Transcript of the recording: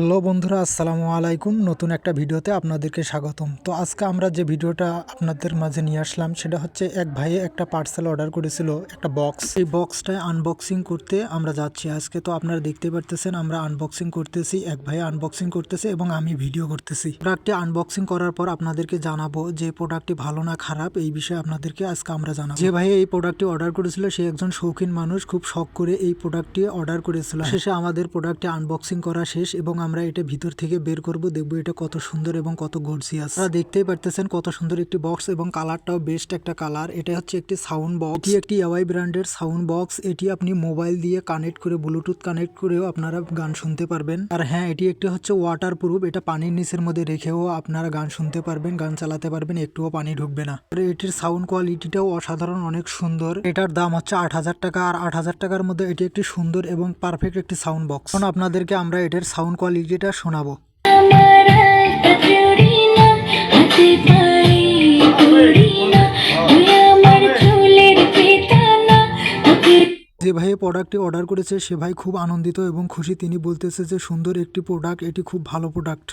Hello বন্ধুরা, আসসালামু আলাইকুম। নতুন একটা ভিডিওতে আপনাদেরকে স্বাগতম। তো আজকে আমরা যে ভিডিওটা আপনাদের মাঝে নিয়ে আসলাম, সেটা হচ্ছে এক ভাইয়ে একটা পার্সেল অর্ডার করেছিল, একটা বক্স এই বক্সটায় আনবক্সিং করতে আমরা যাচ্ছি আজকে। তো আপনারা দেখতে পারতেছেন, আমরা আনবক্সিং করতেছি, এক ভাই আনবক্সিং করতেছে এবং আমি ভিডিও করতেছি। প্রোডাক্টটি আনবক্সিং করার পর আপনাদেরকে জানাব যে প্রোডাক্টটি ভালো না খারাপ, এই বিষয়ে আপনাদেরকে আজকে আমরা জানাব। যে ভাই এই প্রোডাক্টটি অর্ডার করেছিল, সে একজন শৌখিন মানুষ, খুব শখ করে এই প্রোডাক্টটি অর্ডার করেছিল। শেষে আমাদের প্রোডাক্টটি আনবক্সিং করা শেষ এবং আমরা এটা ভিতর থেকে বের করব, দেখব এটা কত সুন্দর এবং কত গর্জিয়াস আপনারা দেখতেই পারতেছেন কত সুন্দর একটি বক্স এবং কালারটাও বেস্ট একটা কালার এটা হচ্ছে একটি সাউন্ড বক্স এটি একটি এওয়াই ব্র্যান্ডের সাউন্ড বক্স এটি আপনি মোবাইল দিয়ে কানেক্ট করে ব্লুটুথ কানেক্ট করেও আপনারা গান শুনতে পারবেন। আর হ্যাঁ এটি একটি হচ্ছে ওয়াটার প্রুফ এটা পানির নিচের মধ্যে রেখেও আপনারা গান শুনতে পারবেন, গান চালাতে পারবেন, একটুও পানি ঢুকবে না। এটির সাউন্ড কোয়ালিটিটাও অসাধারণ, অনেক সুন্দর। এটার দাম হচ্ছে আট হাজার টাকা। আর আট হাজার টাকার মধ্যে এটি একটি সুন্দর এবং পারফেক্ট একটি সাউন্ড বক্স এখন আপনাদেরকে আমরা এটার সাউন্ড কোয়ালিটিটা শোনাবো। যে ভাই প্রোডাক্টটি অর্ডার করেছে, সে ভাই খুব আনন্দিত এবং খুশি। তিনি বলতেছে যে, সুন্দর একটি প্রোডাক্ট এটি খুব ভালো প্রোডাক্ট